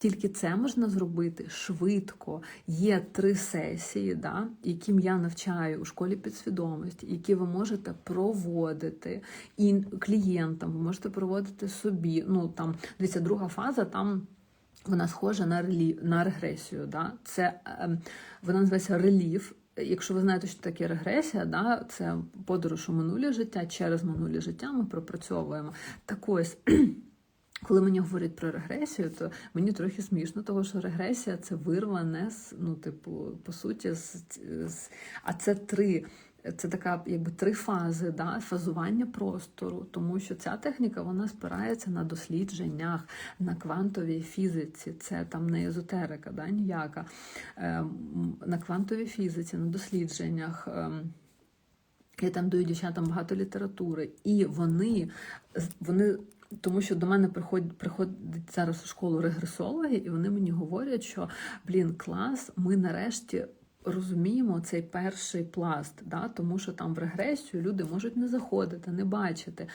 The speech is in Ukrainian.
Тільки це можна зробити швидко. Є три сесії, да, яким я навчаю у школі підсвідомості, які ви можете проводити і клієнтам, ви можете проводити собі. Ну там дивіться, друга фаза там. Вона схожа на релі... на регресію. Да? Це ем, вона називається реліф. Якщо ви знаєте, що таке регресія, да, це подорож у минуле життя, через минуле життя ми пропрацьовуємо. Так ось, коли мені говорять про регресію, то мені трохи смішно, тому що регресія це вирване з, ну, типу, по суті, з, з... а це три. Це така, якби три фази, да, фазування простору, тому що ця техніка вона спирається на дослідженнях, на квантовій фізиці. Це там не езотерика, да, ніяка. Ем, на квантовій фізиці, на дослідженнях. Ем, я там даю дівчатам багато літератури, і вони, вони тому що до мене приходять приходять зараз у школу регресологи, і вони мені говорять, що блін, клас, ми нарешті. Розуміємо цей перший пласт, да, тому що там в регресію люди можуть не заходити, не бачити.